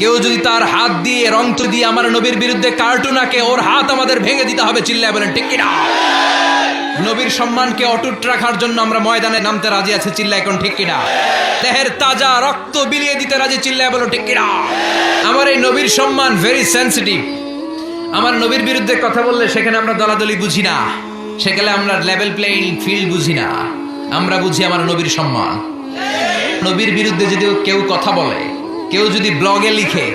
কেউ যদি তার হাত দিয়ে, রং তুলি দিয়ে আমার নবীর বিরুদ্ধে কার্টুন আঁকে, ওর হাত আমাদের ভেঙে দিতে হবে, চিল্লায় বলেন, ঠিক কিনা? নবীর সম্মানকে অটুট রাখার জন্য আমরা ময়দানে নামতে রাজি আছি চিল্লা এখন ঠিক কিনা? দেহের তাজা রক্ত বিলিয়ে দিতে রাজি, চিল্লায় বলো ঠিক কিনা? আমার এই নবীর সম্মান ভেরি সেন্সিটিভ আমার নবীর বিরুদ্ধে কথা বললে সেখানে আমরা দলাদলি বুঝি না। সেখানে আমরা লেভেল প্লেইং ফিল্ড বুঝি না। আমরা বুঝি আমার নবীর সম্মান। নবীর বিরুদ্ধে যদি কেউ কথা বলে কেউ যদি ব্লগে লিখে,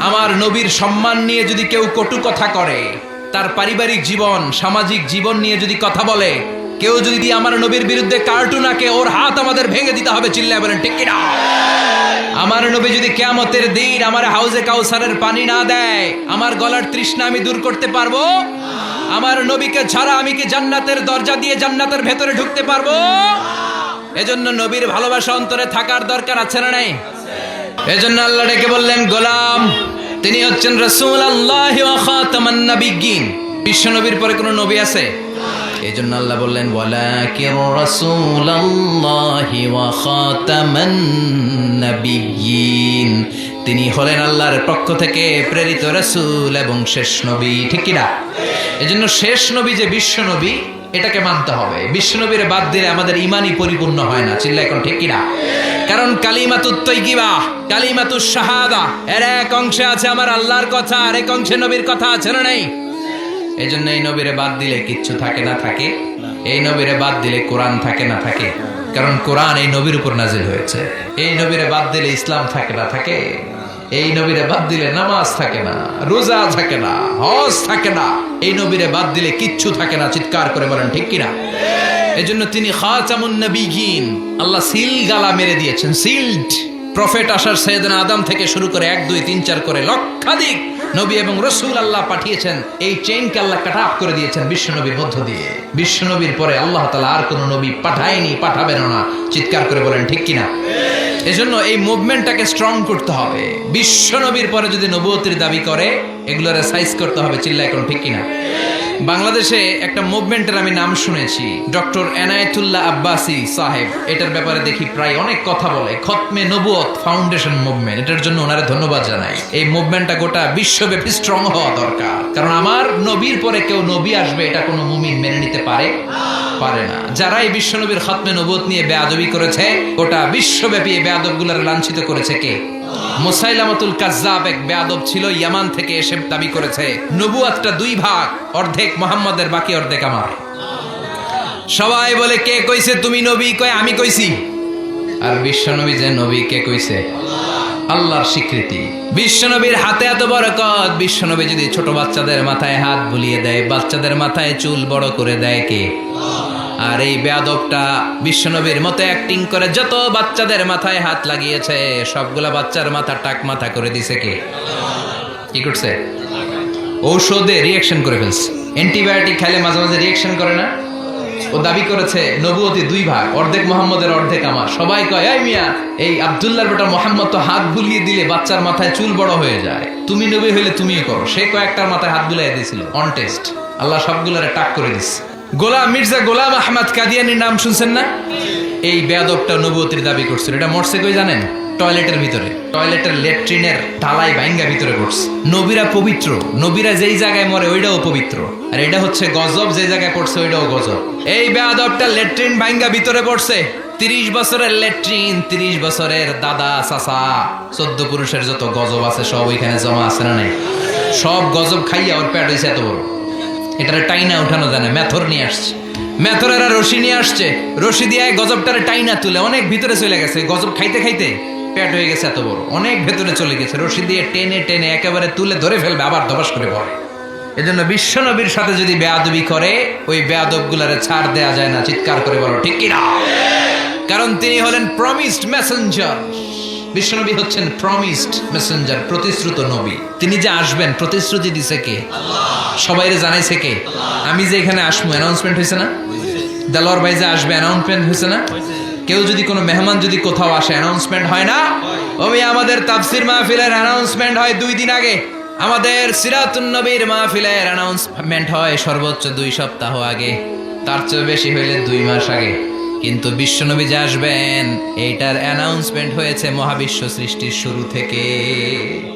আমার নবীর সম্মান নিয়ে যদি কেউ কটু কথা করে, তার পারিবারিক জীবন, সামাজিক জীবন নিয়ে যদি কথা বলে, কেউ যদি আমার নবীর বিরুদ্ধে কার্টুন আঁকে, ওর হাত আমাদের ভেঙে দিতে হবে, চিল্লায় বলেন, ঠিক কিনা? আমার নবী যদি কেয়ামতের দিন আমার হাউজে কাউসারের পানি না দেয়, আমার গলার তৃষ্ণা আমি দূর করতে পারব? আমার নবীকে ছাড়া আমি কি জান্নাতের দরজা দিয়ে জান্নাতের ভেতরে ঢুকতে পারব? এজন্য নবীর ভালোবাসা অন্তরে থাকার দরকার আছে না নাই? এজন্য আল্লাহ ডেকে বললেন, গোলাম, তিনি হচ্ছেন রসুল আল্লাহ বিশ্ব নবীর পরে কোনো নবী আছে? এই জন্য আল্লাহ বললেন ওয়ালাকির তিনি হলেন আল্লাহর পক্ষ থেকে প্রেরিত রাসূল এবং শেষ নবী, ঠিক কি না? এজন্য শেষ নবী যে বিশ্ব নবী এটাকে মানতে হবে। বিশ্ব নবীর বাদ দিলে আমাদের ইমানই পরিপূর্ণ হয় না। চিল্লা এখন ঠিক কিনা? কারণ কালিমাতুত তৈকিবা কালিমাতুস শাহাদা, এর এক অংশে আছে আমার আল্লাহর কথা, আর এক অংশে নবীর কথা আছে না নাই? এই জন্য এই নবীরে বাদ দিলে কিচ্ছু থাকে না থাকে। এই নবীরে বাদ দিলে কোরআন থাকে না থাকে। কারণ কোরআন এই নবীর উপর নাজিল হয়েছে। এই নবীরে বাদ দিলে ইসলাম থাকে না থাকে। এই নবীরে বাদ দিলে নামাজ থাকে না, রোজা থাকে না, হজ থাকে না। এই নবীরে বাদ দিলে কিচ্ছু থাকে না, চিৎকার করে বলেন, ঠিক কিনা? এজন্য তিনি খাচামুন নবীগিন, আল্লাহ সিল গালা মেরে দিয়েছেন, সিল্ড। প্রফেট আসার সৈয়দনা আদম থেকে শুরু করে এক, দুই, তিন, চার করে লক্ষাধিক নবী এবং রসুল আল্লাহ পাঠিয়েছেন। এই চেইনকে আল্লাহ কাট আপ করে দিয়েছেন বিশ্ব নবীর মধ্য দিয়ে। বিশ্ব নবীর পরে আল্লাহ তালা আর কোনো নবী পাঠায়নি পাঠাবেন না, চিৎকার করে বলেন, ঠিক কিনা? এজন্য এই মুভমেন্টটাকে স্ট্রং করতে হবে। বিশ্ব নবীর পরে যদি নবুয়তির দাবি করে, এগুলোর সাইজ করতে হবে, চিল্লায় কোন ঠিক কিনা? বাংলাদেশে একটা মুভমেন্টের আমি নাম শুনেছি, ডক্টর এনায়েতুল্লাহ আব্বাসি সাহেব। এটার ব্যাপারে দেখি প্রায় অনেক কথা বলে। খতমে নবুয়ত ফাউন্ডেশন মুভমেন্ট এটার জন্য ওনারে ধন্যবাদ জানাই। এই মুভমেন্টটা গোটা বিশ্বব্যাপী স্ট্রং হওয়া দরকার। কারণ আমার নবীর পরে কেউ নবী আসবে, এটা কোনো মুমিন মেনে নিতে পারে। পারে না। যারা এই বিশ্বনবীর খতমে নবুয়ত নিয়ে বেয়াদবি করেছে, গোটা বিশ্বব্যাপী এই বেয়াদবগুলোর লাঞ্ছিত করেছে কে? এক বেয়াদব ছিল, ইয়ামান থেকে এসে দাবি করেছে নবুয়াতটা দুই ভাগ, অর্ধেক মোহাম্মদের, বাকি অর্ধেক আমার। সবাই বলে, কে কইছে তুমি নবী? কয়, আমি কইছি। আর বিশ্বনবী যে নবী, কে কইছে? আল্লাহর স্বীকৃতি। বিশ্বনবীর হাতে এত বরকত। বিশ্বনবী যদি ছোট বাচ্চাদের মাথায় হাত বুলিয়ে দেয়, বাচ্চাদের মাথায় চুল বড় করে দেয় কে? আর এই বেয়াদবটা বিশ্বনবীর মতো অ্যাক্টিং করে যত বাচ্চাদের মাথায় হাত লাগিয়েছে, সবগুলা বাচ্চার মাথা টাক মাথা করে দিছে কে? কি করছে? ঔষধে রিয়াকশন করে ফেলছে। অ্যান্টিবায়োটিক খেলে মাঝে মাঝে রিয়াকশন করে না? ও দাবি করেছে নবুয়তি দুই ভাগ, অর্ধেক মোহাম্মদের, অর্ধেক আমার। সবাই কয়, এই মিয়া, এই আব্দুল্লাহর বেটা মোহাম্মদ তো হাত বুলিয়ে দিলে বাচ্চার মাথায় চুল বড় হয়ে যায়। তুমি নবী হইলে তুমি করো। সে কয়েকটার মাথায় হাত বুলাই দিয়েছিল অন টেস্ট আল্লাহ সবগুলারে টাক করে দিস গোলাম মির্জা গোলাম আহমদ কাদিয়ানির নাম শুনছেন না? এই বেয়াদবটা নবুয়তির দাবি করছিল। এটা মরছে কই জানেন? টয়লেটের ভিতরে। টয়লেটের লেট্রিনের ঢালাই ভাঙ্গা ভিতরে পড়ছে। নবীরা পবিত্র। নবীরা যেই জায়গায় মরে, ওইটাও পবিত্র। আর এটা হচ্ছে গজব, যে জায়গায় পড়ছে, ওইটাও গজব। এই বেয়াদবটা লেট্রিন ভাঙ্গা ভিতরে পড়ছে। তিরিশ বছরের লেট্রিন, তিরিশ বছরের দাদা, চাচা, চোদ্দ পুরুষের যত গজব আছে, সব ওইখানে জমা আছে না নাই? সব গজব খাইয়া ওর পেট হয়েছে এত বড়। এটারে টাইনা উঠানো জানে, মেথর নিয়ে আসছে। মেথরেরা রশি নিয়ে আসছে। রশি দিয়ে গজবটারে টাইনা তুলে, অনেক ভিতরে চলে গেছে। গজব খাইতে খাইতে পেট হয়ে গেছে এত বড়। অনেক ভেতরে চলে গেছে। রশি দিয়ে টেনে টেনে একেবারে তুলে ধরে ফেলবে, আবার ধবাস করে পড়ে এজন্য বিশ্ব নবীর সাথে যদি বেয়াদবি করে, ওই বেয়াদব গুলারে ছাড় দেয়া যায় না। চিৎকার করে বলো, ঠিক কিনা? কারণ তিনি হলেন প্রমিসড মেসেঞ্জার বিশ্বনবী হচ্ছেন প্রমিসড মেসেঞ্জার প্রতিশ্রুত নবী। তিনি যে আসবেন, প্রতিশ্রুতি দিছে কে? সবাই জানাইছে কে? আমি যে এখানে আসব অ্যানাউন্সমেন্ট হয়েছে না? দেলোয়ার ভাই যে আসবে অ্যানাউন্সমেন্ট হয়েছে না? কেউ যদি কোনো মেহমান যদি কোথাও আসে অ্যানাউন্সমেন্ট হয় না? ওমি আমাদের তাফসির মাহফিলের অ্যানাউন্সমেন্ট হয় দুই দিন আগে। আমাদের সিরাতুন নবীর মাহফিলের অ্যানাউন্সমেন্ট হয় সর্বোচ্চ দুই সপ্তাহ আগে। তার চেয়ে বেশি হইলে দুই মাস আগে। কিন্তু বিশ্বনবী যে আসবেন, এইটার অ্যানাউন্সমেন্ট হয়েছে মহাবিশ্ব সৃষ্টির শুরু থেকে।